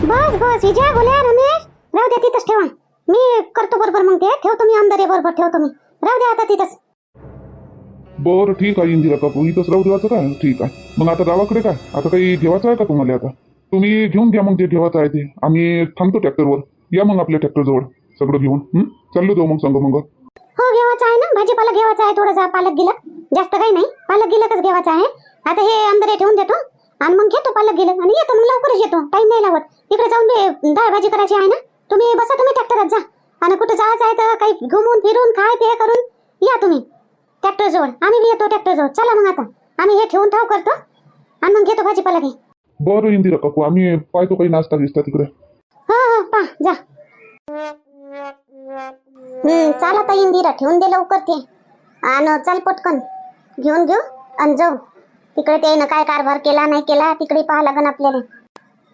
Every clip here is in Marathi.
बस बस. विजय बोल्या रमेश राहू द्या तिथंच ठेवा. मी करतो बरोबर मग ते. ठेवतो मी अंदर बरोबर ठेवतो मी. राहू द्या आता तिथंच. बरं ठीक आहे इंदिरा काकू. इथंच राहू देवाचं काय? ठीक आहे. मग आता गावाकडे काय? आता काही घेवायचं आहे का तुम्हाला आता? तुम्ही घेऊन घ्या मग जे घेवायचं आहे ते. आम्ही थांबतो ट्रॅक्टरवर या मग आपल्या ट्रॅक्टरजवळ सगळं घेऊन? चाललो जाऊ मग संग मग हो घेवायचं आहे ना? भाजीपाला घेवायचा आहे थोडासा. पालक गिलक. जास्त काही नाही. पालक गिलकच घेवायचा आहे. आता हे अंदर ठेवून देतो. आणि मग घेतो पालक गिलक. आणि येतो मग लवकरच येतो. टाइम नाही लावत तिकडे जाऊन बे- डाळ भाजी करायची आहे ना? तुम्ही बसा तुम्ही ट्रॅक्टरात जा. आणि कुठे जायचं आहे तर काही घुमून फिरून खाय पे करून या तुम्ही. ट्रॅक्टर जवळ. आम्ही येतो ट्रॅक्टर जवळ. चला मग आता. आम्ही हे ठेवून ठाव करतो. आणि मग घेतो भाजीपाला घे बरं इंदिरा काकू. आम्ही पाहतो काही नाश्ता गिस्ता तिकडे. हो हो पा जा. हम्म चाल आता इंदिरा. ठेवून दे लवकर ते. आणि चल पटकन. घेऊन घेऊ आणि जाऊ. तिकडे ते ना काय कारभार केला नाही केला तिकडे पाहा लागन आपल्याला.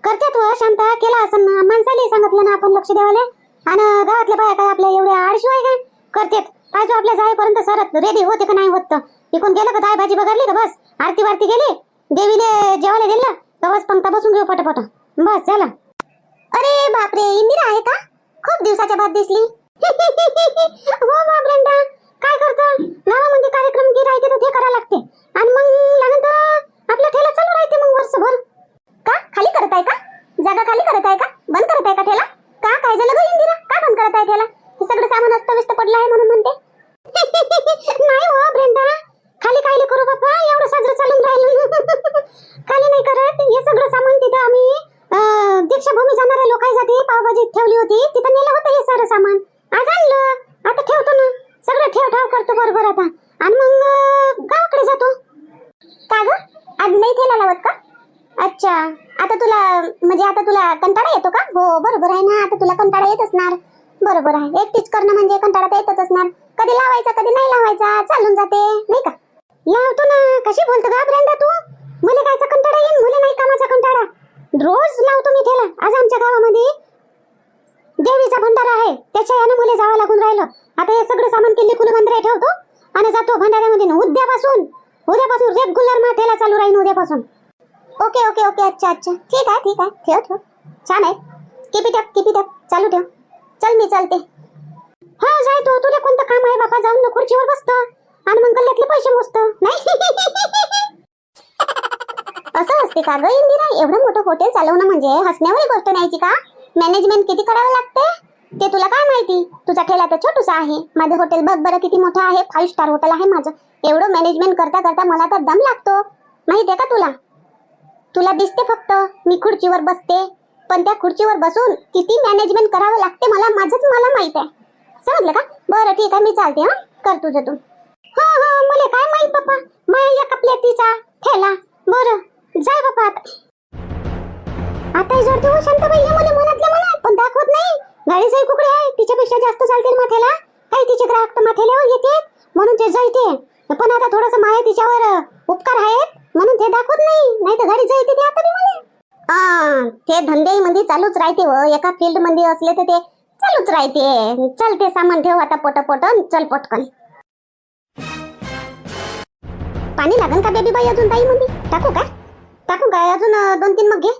करतात हो शांता केला असं ना माणसाला सांगितलं ना आपण लक्ष द्यावले. आणि गावातल्या बाया काय आपल्या एवढ्या आळशी आहे काय? करतात. पाहिजे आपल्या जाईपर्यंत सरत. रेडी होते का नाही होत इकून इकडून गेलं का दाय भाजी बघारली का बस. आरती वारती गेली. देवीले जेवायला दिलं. तर बस पंक्ता बसून घेऊ पटापट. बस झालं अरे बापरे इंदिरा आहे का? खूप दिवसाच्या बाद दिसली. हो बाप रंडा काय करतो? गावामध्ये कार्यक्रम गिरायचे तर ते करा लागते. आणि मग लागत आपलं ठेला चालू राहते मग वर्षभर. का? खाली करत आहे का? जागा खाली करत आहे का? बंद करत आहे का ठेला? का काय झालं गं इंदिरा? का बंद करत आहे ठेला? हे सगळं सामान अस्तव्यस्त पडलं आहे म्हणून म्हणते. नाही हो ब्रेंडा खाली काय करू बापा एवढं साजरं चालून राहिलं. खाली नाही करत. हे सगळं सामान तिथं आम्ही दीक्षाभूमी जाणाऱ्या लोकांसाठी पावभाजी ठेवली होती. तिथं नेलं होतं हे सारं सामान. आज आणलं. आता ठेवतो ना. सगळं ठेव ठाव करतो बरोबर आता आणि मग अं, गावाकडे जातो का ग आज नाही ठेला लावत का अच्छा आता तुला म्हणजे आता तुला कंटाळा येतो का? हो बरोबर आहे ना आता तुला कंटाळा येत असणार बरोबर आहे. एकटीच करणं म्हणजे कंटाळा तर येतच असणार कधी लावायचा कधी नाही लावायचा चालून जाते नाही का? लावतो ना. कशी बोलतो का ब्रँडा तू? मला कायचा कंटाळा येईन मुले नाही कामाचा कंटाळा. रोज लावतो मी ठेला. आज आमच्या गावामध्ये देवीचा भंडारा आहे. त्याच्या यानं मुले जावं लागून राहिलं. आता हे सगळं सामान किल्ली कुल बंदरे ठेवतो आणि जातो भंडाऱ्यामध्ये. उद्यापासून उद्यापासून रेग्युलर मा ठेला चालू राहील उद्यापासून. ओके ओके ओके अच्छा अच्छा. ठीक आहे ठीक आहे. ठेव ठेव. छान आहे. किपी टप किपी टप चालू ठेव. चल मी चालते. हो जाय तू. तुला कोणतं काम आहे बापा? जाऊन ना खुर्चीवर बसत. आणि मग गल्ल्यातले पैसे मोजत. नाही. असं असते का ग इंदिरा? एवढं मोठं हॉटेल चालवणं म्हणजे हसण्यावर गोष्ट नाहीची का? मॅनेजमेंट किती करावं लागते? ते तुला काय माहिती? तुझा ठेला तर छोटूसा आहे. माझं हॉटेल बघ बरं किती मोठं आहे. फाईव्ह स्टार हॉटेल आहे माझं. एवढं मॅनेजमेंट करता करता मला तर दम लागतो. माहितीये का तुला? तुला दिसते फक्त मी खुर्चीवर बसते. पण त्या खुर्चीवर बसून किती मॅनेजमेंट करावं लागते मला माझंच मला माहीत आहे. समजलं का? बरं ठीक आहे मी चालते हा? कर तुझं तू. हो, हो, हा हा मला काय माहीत बाप्पा माझ्या एका प्लेटीचा ठेला. बरं जाय बाप्पा आता. आता जोर देऊ शांताबाई हे मला मनातल्या मला पण दाखवत नाही. गाडी जाई कुकडे आहे? तिच्यापेक्षा जास्त चालते ना माथ्याला काही तिचे ग्राहक तर माथ्याल्यावर येते म्हणून ते जायते. पण आता थोडस माया तिच्यावर उपकार आहेत. म्हणून ते दाखवत नाही. नाही तर गाडी जायते ते आता बी मला. ते धंदे मध्ये चालूच राहते व एका फील्डमध्ये असले तर ते चालूच राहते. चल ते सामान ठेव आता पोट पोट चल पटकन. पाणी लागन का बेबी बाई अजून ताई मध्ये टाकू का? टाकू काय अजून दोन तीन मग घे.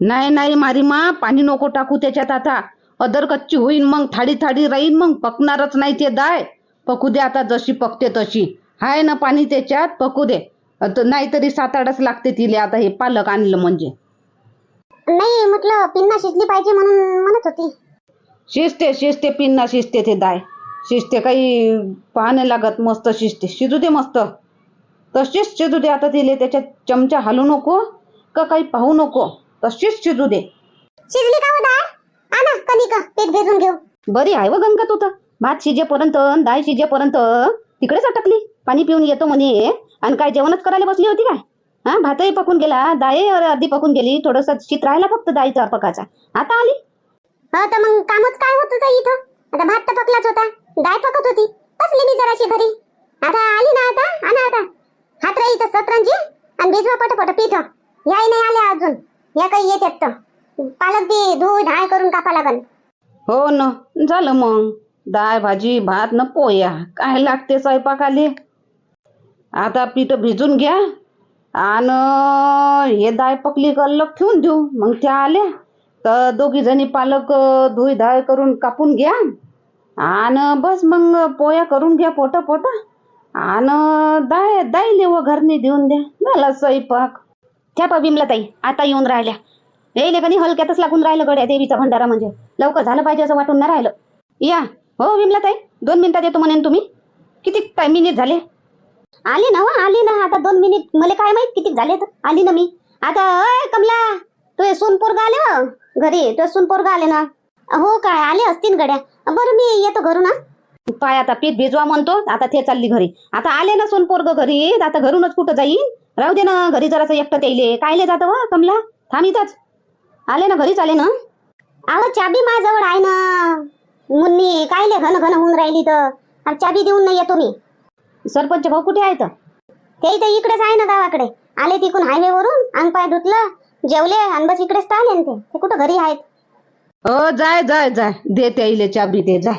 नाही नाही मारी मा पाणी नको टाकू त्याच्यात आता. अदर कच्ची होईन मग थाडी थाडी राहीन मग. पकणारच नाही ते दाय. पकू दे आता जशी पकते तशी. हाय ना पाणी त्याच्यात? पकू दे. अत- नाहीतरी सात आठच लागते तिले आता हे पालक आणलं म्हणजे. नाही म्हटलं पिन्ना शिजली पाहिजे म्हणून म्हणत होती. शिजते शिजते पिन्ना शिजते ते दाय. शिजते काही पाहणे लागत मस्त शिजते. शिजू दे मस्त. तशीच शिजू दे आता तिले त्याच्यात चमचा हलू नको का काही पाहू नको. तशीच शिजू दे. शिजली का हो डाळ आणा कणिक पीठ भिजून घेऊ. बरी आहे व गंगा तू तर. भात शिजेपर्यंत डाळ शिजेपर्यंत तिकडेच अटकली. पाणी पिऊन येतो म्हणे. आणि काय जेवणच करायला बसली होती काय? हा भातही पकून गेला डाळी अर्धी पकून गेली थोडस शीत राहिला फक्त डाळीचा पकाचा. आता आली. हो तर मग कामच काय होत इथं? आता भात तर पकलाच होता डाळ पकत होती. बसली मी जराशी घरी. आता आली ना आता आणा आता. हात राही तर सतरंजी आणि भिजवा पटपट पीठ. याही नाही आल्या अजून. या काही येतात तर. पालक बी धुई ढाळ करून कापा लागन. हो न झालं मग. डाळ भाजी भात न पोया. काय लागते स्वयंपाकाले? आता पीठ भिजून घ्या आणि हे दाय पकली अलग ठेवून देऊ. मग त्या आल्या. तर दोघी जणी पालक धुई धाय करून कापून घ्या. आणि बस मग पोया करून घ्या पोटा पोटा. आणि दाय दाय व घरने देऊन द्या. झाला स्वयंपाक. त्या पा बिमला ताई आता येऊन राहिल्या. येईल कधी हलक्यातच लागून राहिलं गड्या देवीचा भंडारा म्हणजे. लवकर झालं पाहिजे असं वाटून नाही राहिलं. या. हो विमला ताई दोन मिनिटात येतो म्हणेन तुम्ही. किती टाइम मिनिट झाले? आली ना हो, आली ना. आता दोन मिनिट मला काय माहीत किती झाले तर? आली ना मी. आता अय कमला तू सून पोरगा आले हो घरी. तू सून पोरगा आले ना. हो काय आले असतील गड्या. बरं मी येतो घरून हा. पाय आता पीठ भिजवा म्हणतो आता ते चालली घरी. आता आले ना सोन पोरग घरी आता घरूनच कुठं जाईन? राहू दे ना घरी जरासं एकटं त्याईले कायले जातं व कमला? थांब इथंच. आले ना घरीच आले ना? अहो चाबी माझ्याजवळ आहे ना. मुन्नी कायले घन घन होऊन राहिली तर? चाबी देऊन नाही येतो मी. सरपंच भाऊ कुठे आहेत? ते इथं इकडेच आहे ना गावाकडे. आले तिकून हायवे वरून अंग पाय धुतलं जेवले आणि बस इकडेच तर आले ना ते. ते कुठं घरी आहेत? अ जाय जाय जाय. दे त्याईले चाबी दे जाय.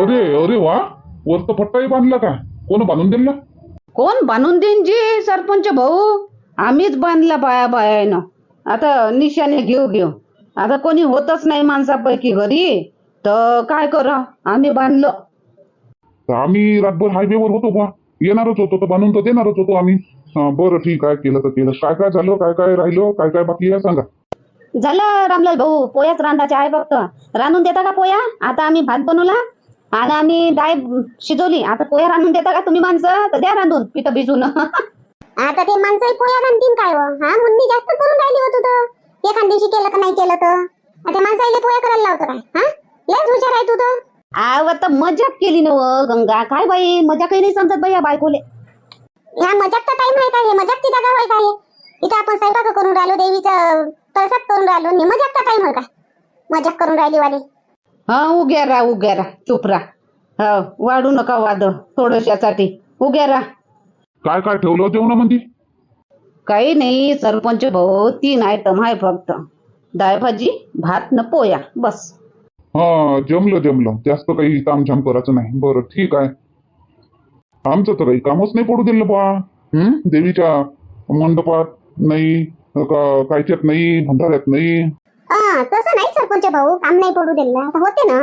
अरे अरे वा. वर तर पट्टाही बांधला का कोण बांधून दिला? कोण बांधून देईन जी सरपंच भाऊ? आम्हीच बांधला बाया बायानं. आता निशाने घेऊ घेऊ. आता कोणी होतच नाही माणसापैकी घरी. तर काय करा? आम्ही बांधलो. तर आम्ही रातभर हायवेवर होतो बा येणारच होतो तर बांधून तर देणारच होतो आम्ही. हा, बरं ठीक आहे केलं तर केलं. काय काय झालं काय काय राहिलं काय काय बाकी आहे सांगा. झालं रामलाल भाऊ पोयाच रांधाचे आहे फक्त. रांधून देता का पोया? आता आम्ही भात बनवला. आणि आम्ही डाळ शिजवली. आता पोया रांधून देता का तुम्ही माणसं? तर द्या रांधून पिठं भिजून. आता ते माणसं पोया रांधतील काय व हा मुन्नी जास्त करून राहिली होत तर. एखाद दिवशी केलं का नाही केलं तर. आता माणसाला पोया करायला लावतं काय? हा? लयच हुशार आहे तू तर. आव आता मजाक केली ना व गंगा. काय बाई मजाक नाही समजत बाई या बायकोले. ह्या मजाकचा टाइम आहे काय हे? मजाकची जागा होय काय इथं आपण स्वयंपाक करून राहिलो देवीचा तळसात करून राहिलो. आणि मजाकचा टाइम होय काय मजाक करून राहिली वाली. हा उग्या राहा उग्या राहा चुप राहा हो वाढू नका वाद थोडशासाठी उग्या राहा काय काय ठेवलं जेवणामध्ये काही नाही सरपंच भाऊ तीन आयटम आहे फक्त. डाळ भाजी भात न पोया. बस. हा जमलं जमलं. जास्त काही तामझाम करायचं नाही. बरं ठीक आहे. आमचं तर काही कामच नाही पडू दिलं बा. हं? देवीच्या मंडपात नाही का- कायच्यात नाही भंडाऱ्यात नाही. हा तसं नाही सरपंच भाऊ. काम नाही पडू दिलं आता होते ना.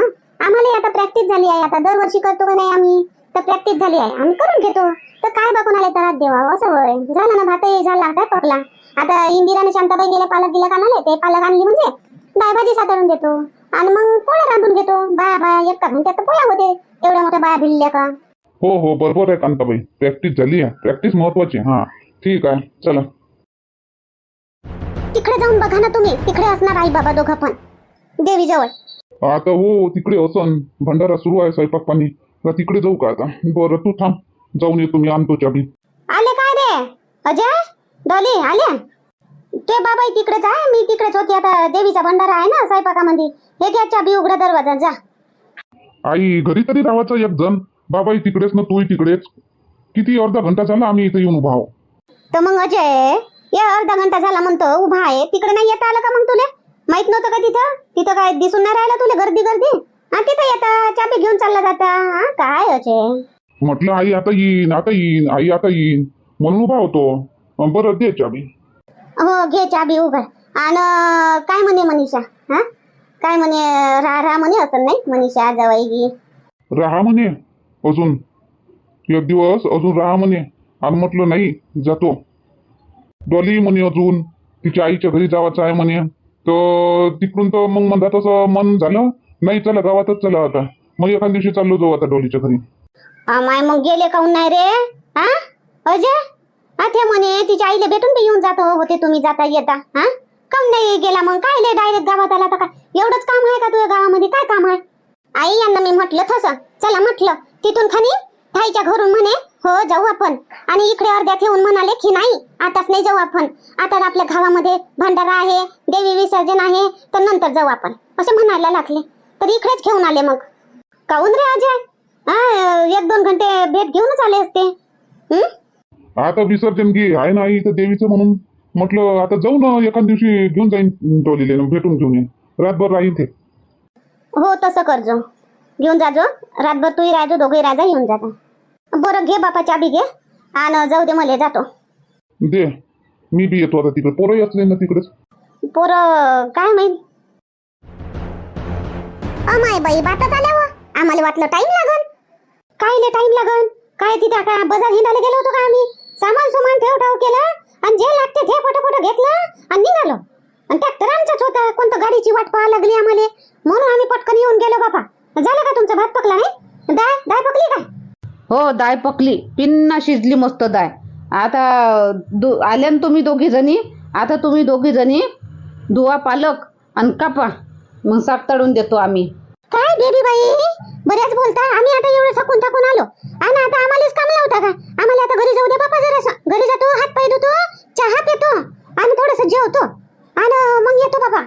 आम्हाला आता प्रॅक्टिस झाली आहे. आता दरवर्षी करतो का नाही आम्ही? तर प्रॅक्टिस झाली आहे. आम्ही करून घेतो. तर काय बा कोणाला त्रास देवा? असं होय. झालं ना भातही झाला काय पकला आता इंदिराने शांताबाई गेले पालक दिला का नाही ते पालक आणली म्हणजे भाजी साधारण देतो. आणि मग पोळ्या रांधून घेतो. बाया बाया एक घंट्यात तर पोळ्या होते. एवढ्या मोठ्या बाया भिडल्या का? हो हो बरोबर आहे कांताबाई. प्रॅक्टिस झाली आहे. प्रॅक्टिस महत्वाची आहे. हा ठीक आहे. चला. तिकडे जाऊन बघा ना तुम्ही. तिकडे असणार आई बाबा दोघं पण. देवीजवळ आता हो तिकडे असन. भंडारा सुरू आहे स्वयंपाक पाणी. का तिकडे जाऊ का आता? बरं तू थांब. जाऊन येतो मी आणतो चाबी. आले काय रे? अजय? डॉली आले ते बाबा तिकडेच आहे मी तिकडेच होती. आता देवीचा भंडारा आहे ना स्वयंपाकामध्ये. हे घ्या चाबी उघडा दरवाजा जा. आई घरी तरी राहायचं एक जण. बाबाई तिकडेच ना तूही तिकडेच. किती अर्धा घंटा झाला आम्ही इथे येऊन उभा आहो तर मग अजय या अर्धा घंटा झाला म्हणतो उभा आहे. तिकडे नाही येता आलं का मग तुले? माहीत नव्हतं का तिथं? तिथं काय दिसून नाही राहिलं तुला गर्दी गर्दी? हा तिथं येता चाबी घेऊन चालला जाता. हा काय अजय? म्हटलं आई आता येईन आता येईन आई आता येईन. म्हणून उभा होतो. बरं दे चाबी हो घे चाबी उघड. आणि काय म्हणे मनीषा? हा? काय म्हणे राहा राहा म्हणे असं नाही? मनीषा जवाई गी राहा म्हणे? अजून. एक दिवस अजून राहा म्हणे. आणि म्हटलं नाही जातो. डॉली म्हणे अजून. तिच्या आईच्या घरी जावाचं आहे म्हणे. तर तिकडून तर मग म्हणतात असं मन झालं. नाही चला गावातच चला आता. मग एका दिवशी चाललो जाऊ आता डॉलीच्या घरी. माय मग गेले काहून नाही रे? हा अजय? ते म्हणे तिच्या आईला भेटून हो, हो, ते येऊन जात. होते तुम्ही जाता येता. हा? काहून नाही गेला मग? काय ले डायरेक्ट गावात आला तर काय एवढंच काम आहे का तुझ्या गावामध्ये? काय काम आहे? आई यांना मी म्हटलं तसं चला म्हटलं. तिथून खाली थाईच्या घरून म्हणे हो जाऊ आपण. आणि इकडे अर्ध्यात येऊन म्हणाले की नाही आताच नाही जाऊ आपण. आता आपल्या गावामध्ये भंडारा आहे देवी विसर्जन आहे तर नंतर जाऊ आपण. असे म्हणायला लागले. तर इकडेच घेऊन आले मग. काऊन रे अजय? हा एक दोन घंटे भेट घेऊनच आले असते. हम्म आता विसर्जन घे आहे ना आई इथं देवीचं म्हणून म्हटलं आता जाऊ ना एका दिवशी घेऊन जाईन डॉलीले भेटून घेऊन ये. रातभर राहीन ते. हो तसं करजो. घेऊन जाजो. रातभर तूही राहजो दोघंही राजा येऊन जाता. बरं घे बापा चाबी घे. आणि जाऊ दे मला जातो. दे. मी बी येतो आता तिकडे. पोरंही असले ना तिकडेच. पोरं काय माहीत? अमाय बाई बातात आल्या व. आम्हाला वाटलं टाइम लागन. कायले टाइम लागन? काय तिथे काय बाजार हिंडायला गेलो होतो का आम्ही? सामान सुमान ठेव ठाव केलं आणि जे लागते ते फोटो फोटो घेतलं आणि निघालो. आणि ट्रॅक्टर आमचाच होता. कोणतं गाडीची वाट पाहायला लागली आम्हाला? म्हणून आम्ही पटकन येऊन गेलो बापा. झालं का तुमचा भात पकला नाही? डाळ डाळ पकली काय हो दाय पकली. पिन्ना शिजली मस्त दाय. आता दो आल्या तुम्ही दोघी जणी? आता तुम्ही दोघी जणी धुवा पालक आणि कापा. मग साग तळून देतो आम्ही. काय बेबी बाई? बऱ्याच बोलता आम्ही आता एवढं थकून थकून आलो. आणि आता आम्हालाच काम लावता का? आम्हाला आता घरी जाऊ दे बापा जरा घरी जातो हात पाय धुतो चहा पितो आणि थोडस जेवतो. आणि मग येतो बाबा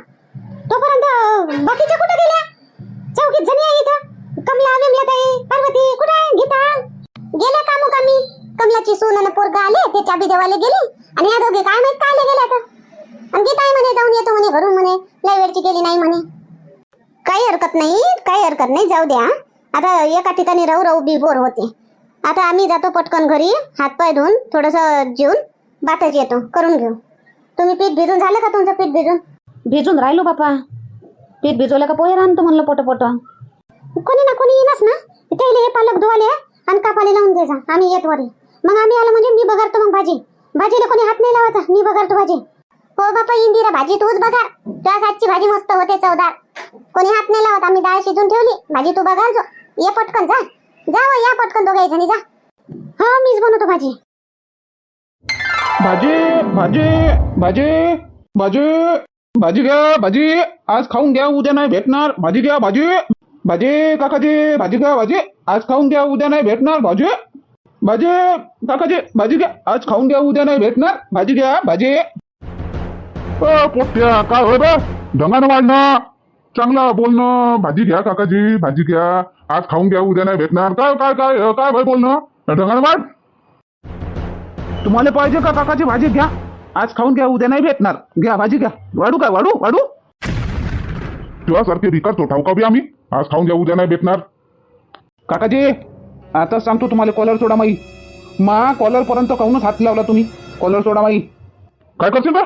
तोपर्यंत बाकीच्या कुठे गेल्या? चौकीत जणी आहे इथं. कमला विमलाताई पार्वती कुठे आहे? गीता? गेल्या कामू कामी कमलाची सून आणि पोरगा आले ते चाबी देवाले गेले. आणि या दोघे काय माहीत काय गेल्या आता? आणि गीताई म्हणे जाऊन येतो म्हणे घरून म्हणे. लय वेळची गेली नाही म्हणे. काही हरकत नाही काही हरकत नाही जाऊ द्या. आता एका ठिकाणी राहू राहू बी बोर होते. आता आम्ही जातो पटकन घरी हातपाय धुवून थोडस जेवून बातच येतो करून घेऊ. तुम्ही पीठ भिजून झालं का तुमचं पीठ भिजून? भिजून राहिलो बापा. पीठ भिजवलं का पोहे आणतो म्हणलं पोट पोट कोणी ना कोणी येईनच ना. त्याला हे पालक धुवाले आणि कापाले लावून द्यायचा आम्ही येत वरी. मग आम्ही आलो म्हणजे मी बघारतो मग भाजी. भाजीला कोणी हात नाही लावायचा. मी बघारतो भाजी. हो बापा इंदिरा भाजी तूच बघा. त्या आजची भाजी मस्त होते चवदार. कोणी हात नाही लावत. आम्ही डाळ शिजून ठेवली. भाजी तू बघाल जो ये पटकन जा. जा या पटकन दोघे जणी जा. हा मीच बनवतो भाजी. भाजी भाजी भाजी भाजी भाजी घ्या भाजी. आज खाऊन घ्या उद्या नाही भेटणार. भाजी घ्या भाजी. भाजी काकाजी भाजी घ्या भाजी. आज खाऊन घ्या उद्या नाही भेटणार. भाजी. भाजी काकाजी भाजी घ्या. आज खाऊन घ्या उद्या नाही भेटणार. भाजी घ्या भाजी. पोट्या काय हो बा? ढंगानं वाढणं. चांगलं बोलणं. भाजी घ्या काकाजी भाजी घ्या. आज खाऊन घ्या उद्या नाही भेटणार. काय काय काय काय भाई बोलणं? ढंगानं वाढ तुम्हाला पाहिजे का काकाची भाजी? घ्या. आज खाऊन घ्या उद्या नाही भेटणार. घ्या भाजी घ्या. वाढू काय वाढू वाढू? तुझ्यासारखे भिकार तो ठाऊका बी आम्ही. आज खाऊन घ्या उद्या नाही भेटणार. काकाजी आता सांगतो तुम्हाला कॉलर सोडा माई. मा कॉलर पर्यंत काहूनच हात लावला तुम्ही? कॉलर सोडा माई. काय करशील का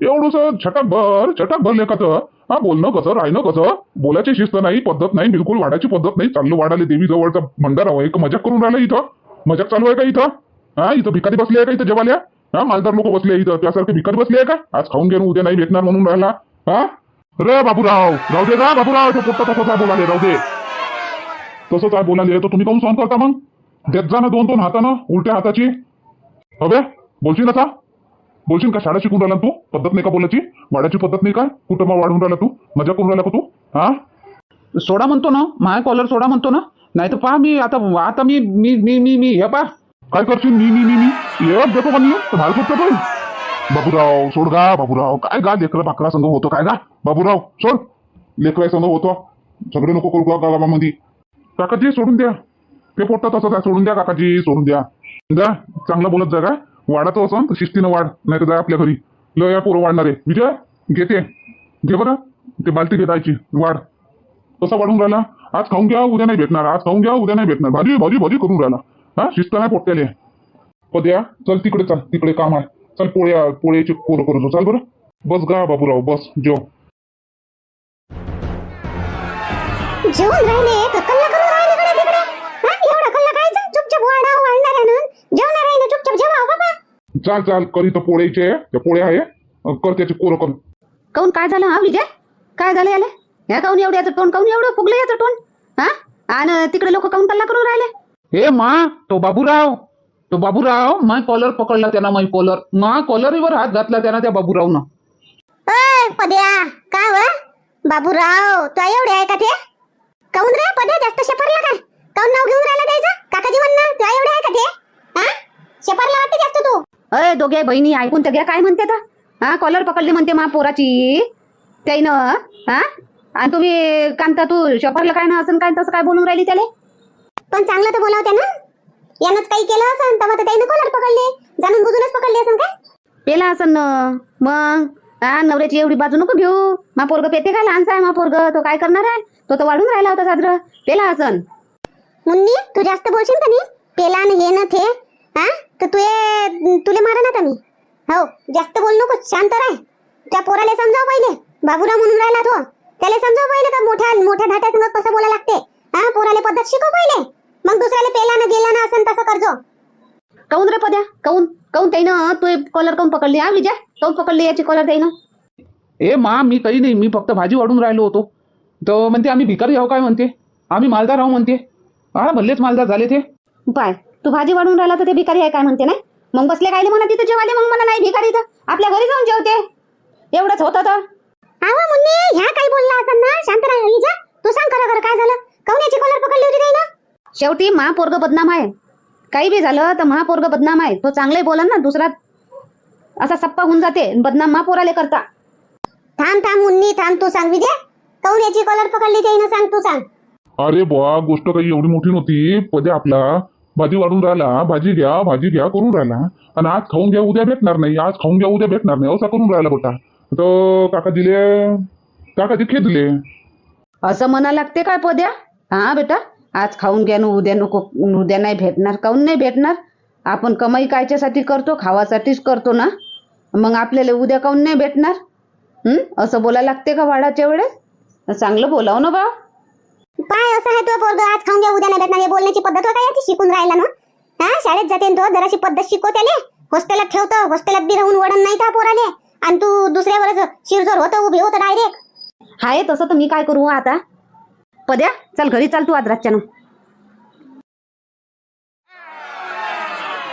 एवढंस छटाक भर छटाक भर लेखात हा बोलणं कसं राहणं कसं? बोलायची शिस्त नाही पद्धत नाही बिलकुल वाढायची पद्धत नाही. चाललो वाढाले देवी जवळचा भंडारा आहे एक मजाक करून राहिला इथं. मजाक चालू आहे का इथं? हा इथं भिकारी बसली आहे का इथं जेवाल्या? हा मालदार लोक बसले इथं. त्यासारखे भिकारी बसले आहे का? आज खाऊन घेऊन उद्या नाही भेटणार म्हणून राहिला. हा? रे बाबूराव राहू दे का बाबूराव तो पोट्टा तसंच आहे बोलाले राहू दे. तसंच आहे बोलाले तर तुम्ही काऊन सहन करता मग? देत जा ना दोन दोन हातानं उलट्या हाताची. हवे? बोलशील ना बोलशील का? शाळा शिकून राहिला तू? पद्धत नाही का बोलायची? वाढायची पद्धत नाही काय? कुठं मग वाढून राहिला तू? मजा करून राहिला का तू? हा? सोडा म्हणतो ना. माय कॉलर सोडा म्हणतो ना. नाही तर पहा मी आता आता मी मी मी मी मी हे पहा. काय करशील? मी मी मी मी? ये देतो का मी बाबूराव सोड गा बाबूराव. काय गा? लेकरं बाकरा संघ होतो काय गा? बाबूराव सोड. लेकरा संघ होतो. सगळे नको करू गा गावामध्ये. काकाजी सोडून द्या. ते पोटत असं सोडून द्या काकाजी सोडून द्या. द्या चांगलं बोलत जा का वाढाचं असं तर शिस्तीनं वाढ नाही तर जाय आपल्या घरी. ल या पोरं वाढणार. आहे विजय घेते. घे बरं. ते बालती घेतायची. वाढ. कसा वाढून राहिला. आज खाऊन घ्या उद्या नाही भेटणार. आज खाऊन घ्या उद्या नाही भेटणार. भाजी भाजी भाजी करून राहिला. हा? शिस्त नाही पोट्याले. पद्या चल तिकडे चल. तिकडे काम आहे. चल पोळ्या पोळ्याची पोरं करू चल बरं. बस गा बाबूराव. बस. जेव. जेवण राहिले राहिले कडे तिकडे हा एवढा कल्ला खायचा चुपचाप वाढा वाढणार आहे जेवणार आहे ना चुपचाप जेवा हो बाबा चाल चाल करी तर पोळ्याचे त्या पोळ्या आहे. कर त्याची कोरं कर काऊन काय झालं हा विजय? काय झालं याले? ह्या काऊन एवढं याचं तोंड काऊन एवढं फुगलं याचं तोंड? हा? आणि तिकडे लोक काऊन कल्ला करून राहिले? हे मा तो बाबूराव तो बाबूराव माय कॉलर पकडला त्यानं माय कॉलर. मा कॉलरीवर हात घातला त्यानं त्या बाबूरावनं. पद्या काय व? बाबूराव तू एवढे आहे का ते? काऊन रे पद्या जास्त शेपरला काय? काऊन नाव घेऊन राहिला द्यायचं काकाजी म्हणणं तू एवढे आहे का ते? हा? शेपरला वाटते जास्त तू? अय दोघे बहिणी ऐकून तर घ्या. काय म्हणते आता हा कॉलर पकडली म्हणते मा पोराची. त्याईनं हा? आणि तुम्ही कांता तू शपरला काय ना असं काय तसं काय बोलून राहिली त्याले? पण चांगलं तर बोलावते ना यानंच काही केलं असं तेव्हा तर कॉलर पकडले. जाणून बुजूनच पकडले असं काय? पेला असं न. मग हा नवऱ्याची एवढी बाजू नको घेऊ. मा पोरग पेते काय लहानसा आहे मा पोरग. तो काय करणार आहे? तो तर वाढून राहिला होता साजरं. पेला असन मुन्नी तू जास्त बोलशील का नाही पेला न हे न थे. हा? तर तू तुले मारा ना मी. हो जास्त बोल नको शांत राह. त्या पोराला समजाव पहिले. बाबूराव म्हणून राहिला तो. त्याला समजाव पहिले का मोठ्या मोठ्या धाट्या संग कसं बोला लागते? हा पोराला पद्धत शिकव पहिले. मग दुसऱ्याला पेला ना गेला ना असं तसं करजो. काऊन रे पद्या? काऊन? काऊन त्यानं तू कॉलर काऊन पकडली हा विजय? काऊन पकडली याची कॉलर त्यानं ए मा मी काही नाही. मी फक्त भाजी वाढून राहिलो होतो. तर म्हणते आम्ही भिकारी आहो काय म्हणते? आम्ही मालदार आहो म्हणते. हा भल्लेच मालदार झाले ते. पाय तू भाजी वाढून राहिला तर ते भिकारी आहे काय म्हणते नाही? मग बसले कायले म्हणा तिथं जेवायले मग म्हणा नाही भिकारी तर आपल्या घरी जाऊन जेवते. एवढंच होतं तर. आवा मुन्नी ह्या काही बोलला असं ना? शांत राहा तू सांग खरं खरं काय झालं? काऊन याची कॉलर पकडली होती काही ना शेवटी महापोरग बदनाम आहे. काही बी झालं तर महापोरग बदनाम आहे. तो चांगले बोला ना दुसरा असा सप्पा होऊन जाते. बदनाम महापोराले करता. थांब थांब मुन्नी थांब तू सांग विजय. काऊन याची कॉलर पकडली त्यानं सांग तू सांग. अरे बुवा गोष्ट काही एवढी मोठी नव्हती. पद्या आपला. भाजी वाढून राहिला भाजी घ्या भाजी घ्या करून राहिला. आणि आज खाऊन घ्या उद्या भेटणार नाही आज खाऊन घ्या उद्या भेटणार नाही असा करून राहिला बेटा. तर काका दिले काकाजी खेदले असं म्हणा लागते काय पद्या? हा बेटा? आज खाऊन घ्या ना उद्या नको उद्या नाही भेटणार काऊन नाही भेटणार? आपण कमाई कायच्यासाठी करतो खावासाठीच करतो ना? मग आपल्याला उद्या काऊन नाही भेटणार? असं बोला लागते का वाडाच्या वेळेस? चांगलं बोलाव ना बा पाय असं आहे तो पोरग. आज खाऊन घ्या उद्या नाही भेटणार. हे बोलण्याची पद्धत काय याची? शिकून राहिला ना? हा शाळेत जाते तो जराशी पद्धत शिकव त्याले. हॉस्टेलात ठेवतो. हॉस्टेलात बी राहून वडण नाही त्या पोराले. आणि तू दुसऱ्यावरच शिरजोर होतं उभी होतं डायरेक्ट हाय तसं तर मी काय करू आता? पद्या चल घरी चाल तू आज रातच्यानं.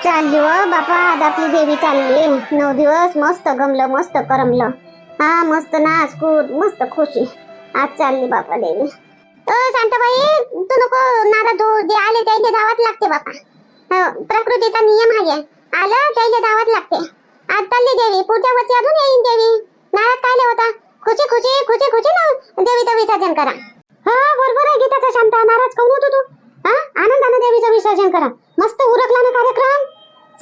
चालली व बापा आज आपली देवी चालली. नऊ दिवस मस्त गमलं मस्त करमलं. हा मस्त नाच कूद मस्त खुशी. आज चालली बापा देवी. अ शांताबाई तू नको नाराज तू जे आले त्याला धावाच लागते बापा. हो, प्रकृतीचा नियम आहे आलं त्याला धावाच लागते. आज चालली देवी. पुढच्या वर्षी अजून येईन देवी. नाराज काय होता? खुशी खुशी खुशी खुशी ना. देवीचं विसर्जन करा. हा बरोबर आहे गीताचा शांता. नाराज काऊन होतो तू. हा आनंदानं देवीचं विसर्जन करा. मस्त उरकला ना कार्यक्रम.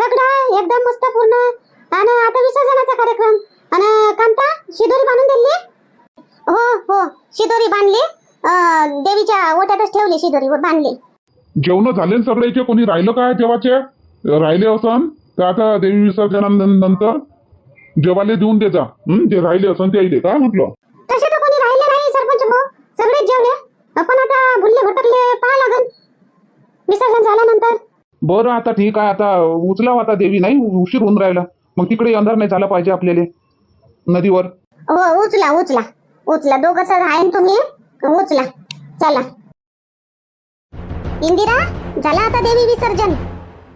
सगळा एकदम मस्त पूर्ण. आणि आता विसर्जनाचा कार्यक्रम. आणि कांता शिदोरी बांधून दिली? हो हो शिदोरी बांधली. ओट्यातच ठेवली शिदोरी व बांधली. जेवण झाले न सगळ्याचे कोणी राहिलं काय जेवाचे राहिले असन? तर आता देवी विसर्जनानंतर जेवाले देऊन दे जा. हं? जे राहिले असन ते येईल. काय म्हटलं? तसे तर कोणी राहिले नाही सरपंच भाऊ. सगळेच जेवले. पण आता भुल्ले भटकले पाहा लागल विसर्जन झाल्यानंतर. बरं आता ठीक आहे. आता उचलाव आता देवी. नाही उशीर होऊन राहिला. मग तिकडे अंधार नाही झाला पाहिजे आपल्याला. नदीवर. हो उचला उचला. उचला. दोघं आहे ना तुम्ही. उचला. चला. इंदिरा झाला आता देवी विसर्जन.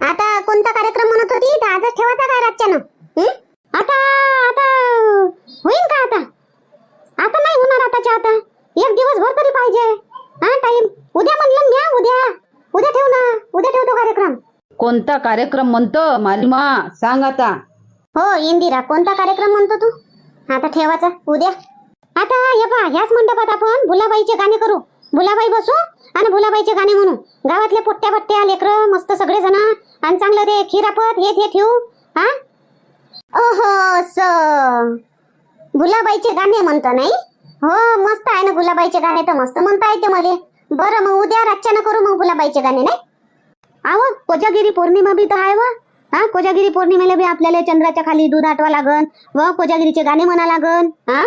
आता कोणता कार्यक्रम म्हणत होती? तर आजच ठेवायचा काय रातच्यानं? आता आता होईल का आता? आता नाही होणार आताच्या आता. एक दिवस भर तरी पाहिजे. हा टाइम उद्या म्हणलं घ्या उद्या. उद्या ठेव ना उद्या ठेवतो कार्यक्रम. कोणता कार्यक्रम म्हणतो? मालिमा सांग आता. हो इंदिरा कोणता कार्यक्रम म्हणतो तू? आता ठेवायचा उद्या. आता हे पहा ह्याच मंडपात आपण भुलाबाईचे गाणे करू. भुलाबाई बसू आणि भुलाबाईचे गाणे म्हणू गावातले पोट्ट्या पट्ट्या लेकरं मस्त सगळे जण आणि चांगलं ते खिरापत हे ते ठेवू हा? ओहो स भुलाबाईचे गाणे म्हणतो नाही? हो मस्त आहे ना भुलाबाईचे गाणे तर मस्त म्हणता येते मला. बरं मग उद्या रातच्यानं करू मग भुलाबाईचे गाणे नाही? आव कोजागिरी पौर्णिमा बी तर आहे वा. हा कोजागिरी पौर्णिमेला बी आपल्याला चंद्राच्या खाली दूध आटवा लागन व कोजागिरीचे गाणे म्हणा लागन हा?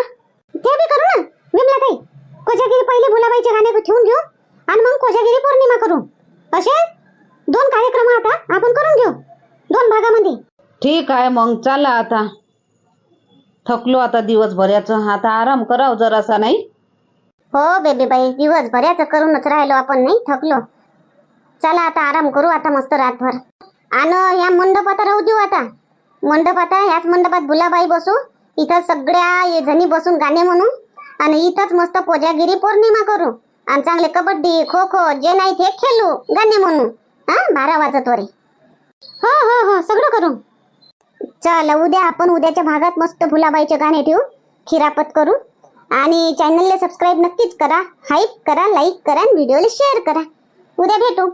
ते बी करू ना विमला ताई कोजागिरी पहिले भुलाबाईचे गाणे ठेवून घेऊ. आणि मग कोजागिरी पौर्णिमा करू. असे? दोन कार्यक्रम आता आपण करून घेऊ. दोन भागामध्ये. ठीक आहे मग चला आता. थकलो आता दिवसभराचं. आता आराम कराव जरासा नाही? हो बेबी बाई दिवस बऱ्याच करूनच राहिलो आपण नाही? थकलो. चला आता आराम करू आता मस्त रातभर. आणि या मंडपात राहू देऊ आता. मंडप आता ह्याच मंडपात भुलाबाई बसू. इथं सगळ्या ये जणी बसून गाणे म्हणू. आणि इथंच मस्त कोजागिरी पौर्णिमा करू. आणि चांगले कबड्डी खो खो जे नाही ते खेळू गाणे म्हणू. हा? बारा वाजत वरे. हो हो हो सगळं करू. चल उद्या आपण उद्याच्या भागात मस्त फुलाबाईचे गाणे ठेवू खिरापत करू. आणि चॅनलला सबस्क्राईब नक्कीच करा हाईप करा लाईक करा आणि व्हिडिओला शेअर करा. उद्या भेटू.